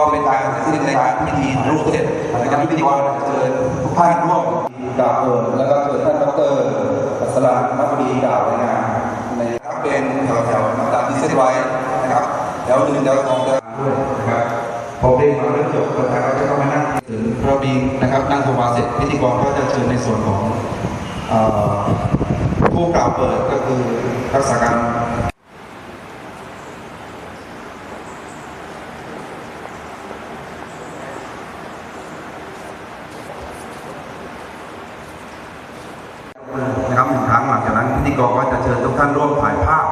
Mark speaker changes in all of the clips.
Speaker 1: ก็เป็นการซึ่งในการพิธีรูปเสร็จนะครับพิธีกรจะเชิญทุกท่านร่วมกล่าวเปิดแล้วก็เชิญท่านดรอัศรานักบดีกล่าวในงานในครับเป็นแถวๆน้ำตาที่เส้นไว้นะครับแถวหนึ่งแถวสองแถวด้วยนะครับพอเพลงมาเริ่มจบประธานก็จะเข้ามานั่งถึงพระบิงนะครับนั่งสมาเสร็จพิธีกรก็จะเชิญในส่วนของผู้กล่าวเปิดก็คือรักษาการ นะครับหนึ่งครั้งหลังจา กนั้นพิธีกรก็จะเชิญทุกท่านร่วมถ่ายภาพ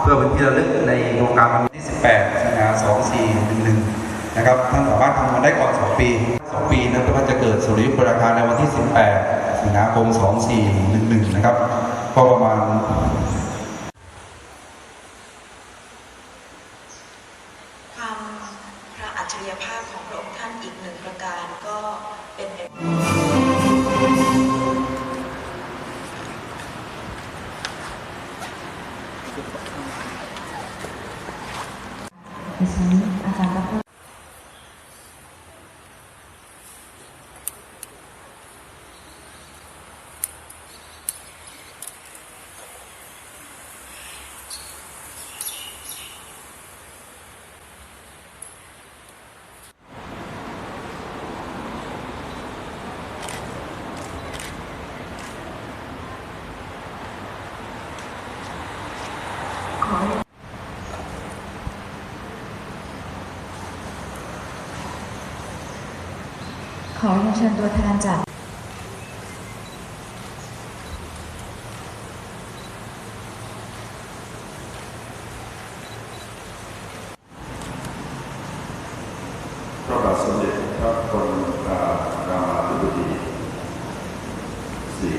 Speaker 1: เพื่อเป็นที่ระลึกในโครงการวันที่ 18 สิงหา 2411 นะครับ ท่านสามารถทำมาได้ก่อน 2 ปี 2 ปีนะเพื่อว่าจะเกิดสุริยุปราคาในวันที่ 18 สิงหาคม 2411 นะครับ ก็ประมาณ
Speaker 2: ความพระอัจฉริยภาพของพระองค์ท่านอีกหนึ่งประการก็เป็น
Speaker 3: ดิฉันอาจารย์ดร ขอข อเรียนเชิญตัวแทนจาก
Speaker 4: พระบาทสมเด็จพระบรมินทรารามาธิบดีศรี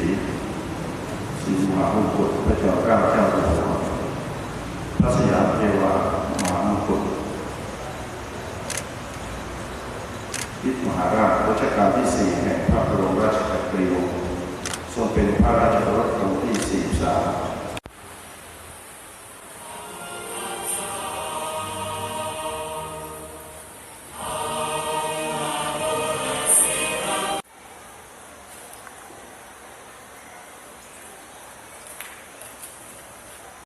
Speaker 4: ศรีมหามงกุพระเจ้าเก้าเจ้าอยู่หัวพระสยามเทวามหามงกุฎ พิมหาราชรัชกาลที่สี่แห่งพระบรมราชจักรีวงศ์ทรงเป็นพระราชโอรส